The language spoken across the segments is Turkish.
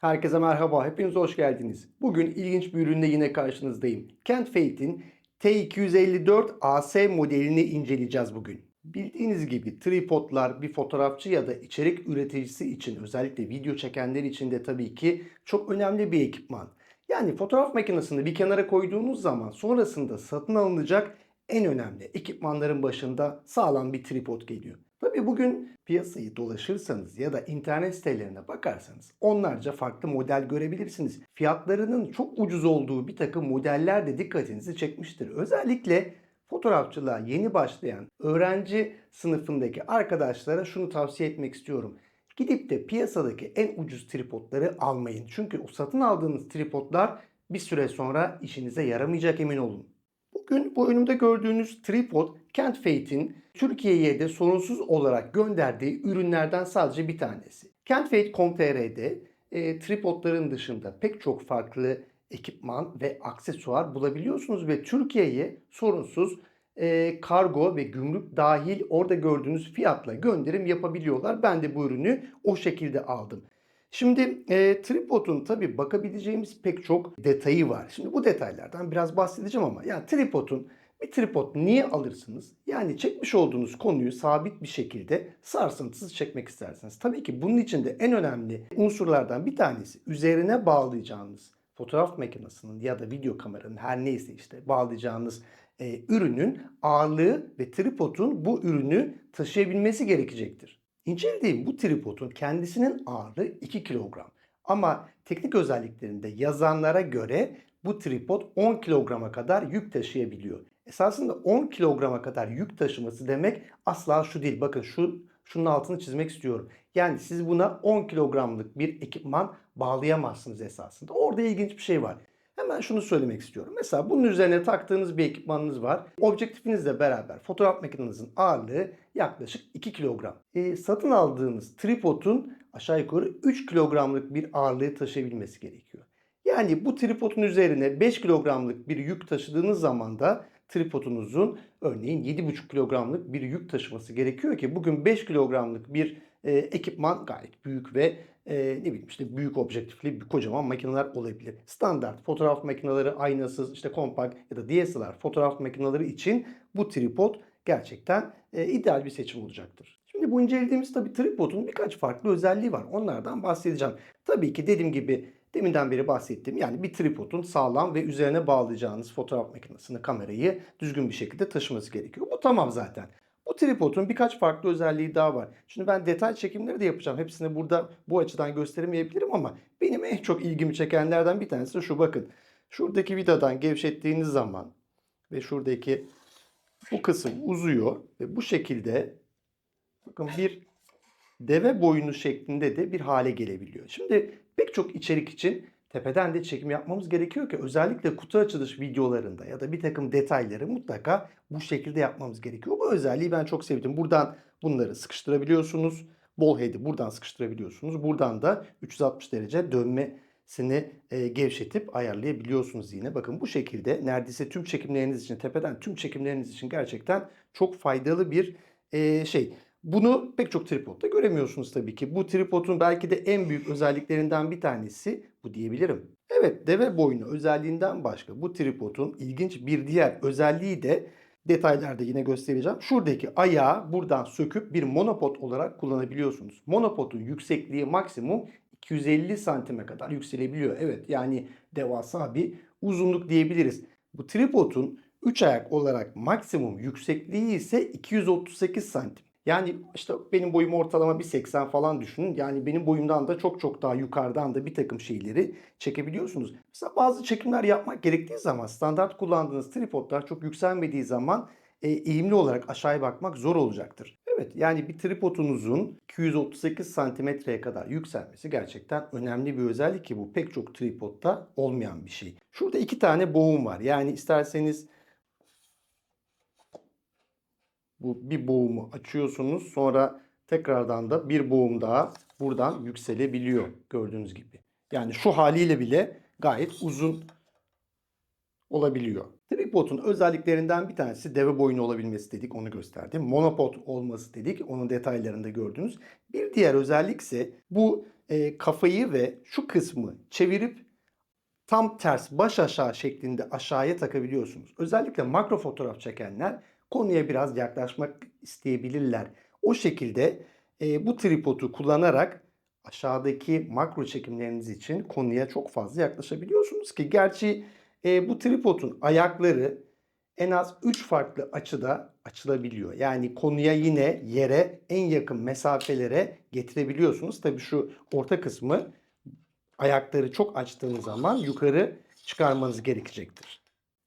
Herkese merhaba, hepiniz hoş geldiniz. Bugün ilginç bir ürünle yine karşınızdayım. Kent Fate'in T254 AC modelini inceleyeceğiz bugün. Bildiğiniz gibi tripodlar bir fotoğrafçı ya da içerik üreticisi için özellikle video çekenler için de tabii ki çok önemli bir ekipman. Yani fotoğraf makinesini bir kenara koyduğunuz zaman sonrasında satın alınacak en önemli ekipmanların başında sağlam bir tripod geliyor. Tabii bugün piyasayı dolaşırsanız ya da internet sitelerine bakarsanız onlarca farklı model görebilirsiniz. Fiyatlarının çok ucuz olduğu bir takım modeller de dikkatinizi çekmiştir. Özellikle fotoğrafçılığa yeni başlayan öğrenci sınıfındaki arkadaşlara şunu tavsiye etmek istiyorum. Gidip de piyasadaki en ucuz tripodları almayın. Çünkü o satın aldığınız tripodlar bir süre sonra işinize yaramayacak emin olun. Bugün bu önümde gördüğünüz tripod Kent Fate'in Türkiye'ye de sorunsuz olarak gönderdiği ürünlerden sadece bir tanesi. Kentfate.com.tr'de e, tripodların dışında pek çok farklı ekipman ve aksesuar bulabiliyorsunuz ve Türkiye'ye sorunsuz e, kargo ve gümrük dahil orada gördüğünüz fiyatla gönderim yapabiliyorlar. Ben de bu ürünü o şekilde aldım. Şimdi e, tripodun tabi bakabileceğimiz pek çok detayı var. Şimdi bu detaylardan biraz bahsedeceğim ama yani tripodun bir tripod niye alırsınız? Yani çekmiş olduğunuz konuyu sabit bir şekilde sarsıntısız çekmek istersiniz. Tabii ki bunun için de en önemli unsurlardan bir tanesi üzerine bağlayacağınız fotoğraf makinesinin ya da video kameranın her neyse işte bağlayacağınız e, ürünün ağırlığı ve tripodun bu ürünü taşıyabilmesi gerekecektir. İncelediğim bu tripodun kendisinin ağırlığı 2 kilogram. Ama teknik özelliklerinde yazanlara göre bu tripod 10 kilograma kadar yük taşıyabiliyor. Esasında 10 kilograma kadar yük taşıması demek asla şu değil. Bakın şu şunun altını çizmek istiyorum. Yani siz buna 10 kilogramlık bir ekipman bağlayamazsınız esasında. Orada ilginç bir şey var. Hemen şunu söylemek istiyorum. Mesela bunun üzerine taktığınız bir ekipmanınız var. Objektifinizle beraber fotoğraf makinenizin ağırlığı yaklaşık 2 kilogram. E, satın aldığınız tripodun aşağı yukarı 3 kilogramlık bir ağırlığı taşıyabilmesi gerekiyor. Yani bu tripodun üzerine 5 kilogramlık bir yük taşıdığınız zaman da tripodunuzun örneğin 7,5 kilogramlık bir yük taşıması gerekiyor ki bugün 5 kilogramlık bir e, ekipman gayet büyük ve e, ne bileyim işte büyük objektifli bir kocaman makineler olabilir. Standart fotoğraf makineleri aynasız işte kompakt ya da DSLR fotoğraf makineleri için bu tripod gerçekten e, ideal bir seçim olacaktır. Şimdi bu incelediğimiz tabii tripodun birkaç farklı özelliği var. Onlardan bahsedeceğim. Tabii ki dediğim gibi deminden beri bahsettiğim yani bir tripodun sağlam ve üzerine bağlayacağınız fotoğraf makinesini, kamerayı düzgün bir şekilde taşıması gerekiyor. Bu tamam zaten. Bu tripodun birkaç farklı özelliği daha var. Şimdi ben detay çekimleri de yapacağım. Hepsini burada bu açıdan gösteremeyebilirim ama benim en çok ilgimi çekenlerden bir tanesi şu bakın. Şuradaki vidadan gevşettiğiniz zaman ve şuradaki bu kısım uzuyor ve bu şekilde bakın bir deve boyunu şeklinde de bir hale gelebiliyor. Şimdi pek çok içerik için tepeden de çekim yapmamız gerekiyor ki özellikle kutu açılış videolarında ya da bir takım detayları mutlaka bu şekilde yapmamız gerekiyor. Bu özelliği ben çok sevdim. Buradan bunları sıkıştırabiliyorsunuz. Ball head'i buradan sıkıştırabiliyorsunuz. Buradan da 360 derece dönmesini e, gevşetip ayarlayabiliyorsunuz yine. Bakın bu şekilde neredeyse tüm çekimleriniz için tepeden tüm çekimleriniz için gerçekten çok faydalı bir e, şey. Bunu pek çok tripodda göremiyorsunuz tabii ki. Bu tripodun belki de en büyük özelliklerinden bir tanesi bu diyebilirim. Evet deve boynu özelliğinden başka bu tripodun ilginç bir diğer özelliği de detaylarda yine göstereceğim. Şuradaki ayağı buradan söküp bir monopod olarak kullanabiliyorsunuz. Monopodun yüksekliği maksimum 250 santime kadar yükselebiliyor. Evet yani devasa bir uzunluk diyebiliriz. Bu tripodun 3 ayak olarak maksimum yüksekliği ise 238 santim. Yani işte benim boyum ortalama 1.80 falan düşünün. Yani benim boyumdan da çok çok daha yukarıdan da bir takım şeyleri çekebiliyorsunuz. Mesela bazı çekimler yapmak gerektiği zaman standart kullandığınız tripodlar çok yükselmediği zaman e, eğimli olarak aşağıya bakmak zor olacaktır. Evet yani bir tripodunuzun 238 santimetreye kadar yükselmesi gerçekten önemli bir özellik ki bu pek çok tripodda olmayan bir şey. Şurada iki tane boğum var. Yani isterseniz bu bir boğumu açıyorsunuz. Sonra tekrardan da bir boğum daha buradan yükselebiliyor gördüğünüz gibi. Yani şu haliyle bile gayet uzun olabiliyor. Tripod'un özelliklerinden bir tanesi deve boyunu olabilmesi dedik onu gösterdim. Monopod olması dedik onun detaylarında gördünüz. Bir diğer özellik ise bu e, kafayı ve şu kısmı çevirip tam ters baş aşağı şeklinde aşağıya takabiliyorsunuz. Özellikle makro fotoğraf çekenler konuya biraz yaklaşmak isteyebilirler. O şekilde e, bu tripodu kullanarak aşağıdaki makro çekimleriniz için konuya çok fazla yaklaşabiliyorsunuz ki gerçi e, bu tripodun ayakları en az 3 farklı açıda açılabiliyor. Yani konuya yine yere en yakın mesafelere getirebiliyorsunuz. Tabii şu orta kısmı ayakları çok açtığınız zaman yukarı çıkarmanız gerekecektir.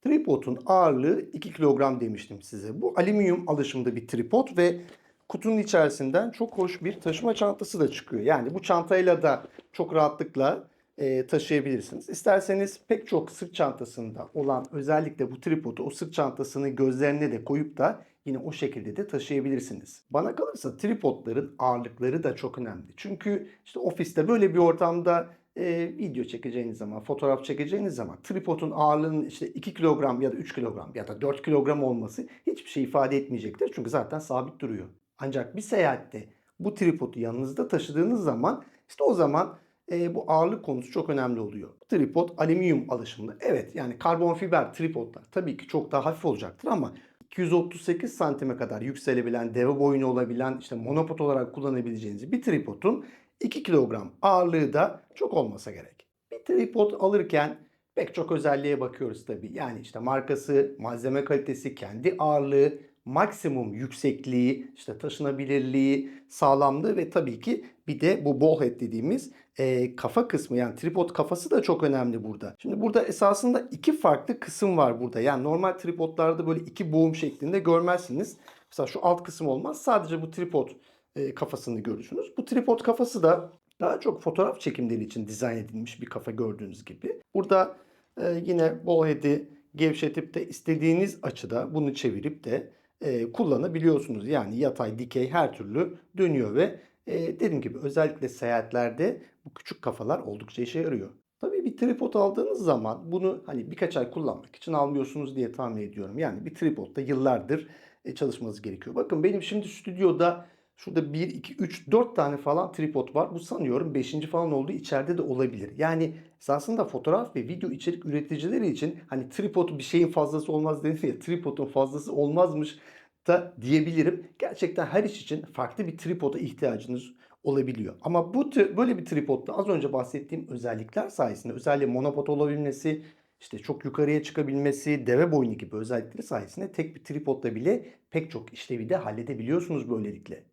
Tripodun ağırlığı 2 kilogram demiştim size. Bu alüminyum alışımda bir tripod ve kutunun içerisinden çok hoş bir taşıma çantası da çıkıyor. Yani bu çantayla da çok rahatlıkla e, taşıyabilirsiniz. İsterseniz pek çok sırt çantasında olan özellikle bu tripodu o sırt çantasını gözlerine de koyup da yine o şekilde de taşıyabilirsiniz. Bana kalırsa tripodların ağırlıkları da çok önemli. Çünkü işte ofiste böyle bir ortamda e, video çekeceğiniz zaman, fotoğraf çekeceğiniz zaman tripodun ağırlığının işte 2 kilogram ya da 3 kilogram ya da 4 kilogram olması hiçbir şey ifade etmeyecektir. Çünkü zaten sabit duruyor. Ancak bir seyahatte bu tripodu yanınızda taşıdığınız zaman işte o zaman e, bu ağırlık konusu çok önemli oluyor. Tripod alüminyum alışımlı. Evet yani karbon fiber tripodlar tabii ki çok daha hafif olacaktır ama 238 santime kadar yükselebilen, deve boyunu olabilen, işte monopod olarak kullanabileceğiniz bir tripodun 2 kilogram ağırlığı da çok olmasa gerek. Bir tripod alırken pek çok özelliğe bakıyoruz tabii. Yani işte markası, malzeme kalitesi, kendi ağırlığı, maksimum yüksekliği, işte taşınabilirliği, sağlamlığı ve tabii ki bir de bu ball head dediğimiz e, kafa kısmı yani tripod kafası da çok önemli burada. Şimdi burada esasında iki farklı kısım var burada. Yani normal tripodlarda böyle iki boğum şeklinde görmezsiniz. Mesela şu alt kısım olmaz. Sadece bu tripod e, kafasını görürsünüz. Bu tripod kafası da daha çok fotoğraf çekimleri için dizayn edilmiş bir kafa gördüğünüz gibi. Burada e, yine ball head'i gevşetip de istediğiniz açıda bunu çevirip de e, kullanabiliyorsunuz. Yani yatay, dikey her türlü dönüyor ve e, dediğim gibi özellikle seyahatlerde bu küçük kafalar oldukça işe yarıyor. Tabii bir tripod aldığınız zaman bunu hani birkaç ay kullanmak için almıyorsunuz diye tahmin ediyorum. Yani bir tripodda yıllardır e, çalışmanız gerekiyor. Bakın benim şimdi stüdyoda şurada 1, 2, 3, 4 tane falan tripod var. Bu sanıyorum 5. falan olduğu içeride de olabilir. Yani esasında fotoğraf ve video içerik üreticileri için hani tripod bir şeyin fazlası olmaz denir ya tripodun fazlası olmazmış da diyebilirim. Gerçekten her iş için farklı bir tripoda ihtiyacınız olabiliyor. Ama bu böyle bir tripodda az önce bahsettiğim özellikler sayesinde özellikle monopod olabilmesi, işte çok yukarıya çıkabilmesi, deve boynu gibi özellikleri sayesinde tek bir tripodla bile pek çok işlevi de halledebiliyorsunuz böylelikle.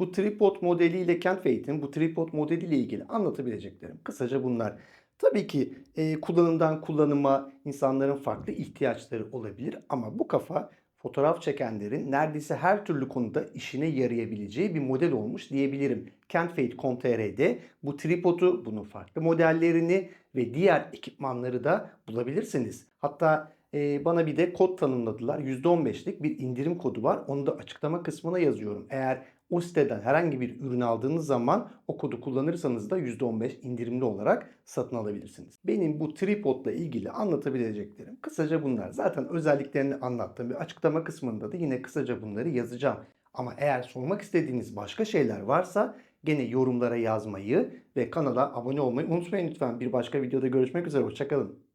Bu tripod modeliyle Kent Fate'in bu tripod modeliyle ilgili anlatabileceklerim kısaca bunlar. Tabii ki e, kullanımdan kullanıma insanların farklı ihtiyaçları olabilir ama bu kafa fotoğraf çekenlerin neredeyse her türlü konuda işine yarayabileceği bir model olmuş diyebilirim. Kentfate.com.tr'de bu tripodu, bunun farklı modellerini ve diğer ekipmanları da bulabilirsiniz. Hatta e, bana bir de kod tanımladılar. %15'lik bir indirim kodu var. Onu da açıklama kısmına yazıyorum. Eğer o siteden herhangi bir ürün aldığınız zaman o kodu kullanırsanız da %15 indirimli olarak satın alabilirsiniz. Benim bu tripodla ilgili anlatabileceklerim kısaca bunlar. Zaten özelliklerini anlattım. Bir açıklama kısmında da yine kısaca bunları yazacağım. Ama eğer sormak istediğiniz başka şeyler varsa gene yorumlara yazmayı ve kanala abone olmayı unutmayın lütfen. Bir başka videoda görüşmek üzere. Hoşçakalın.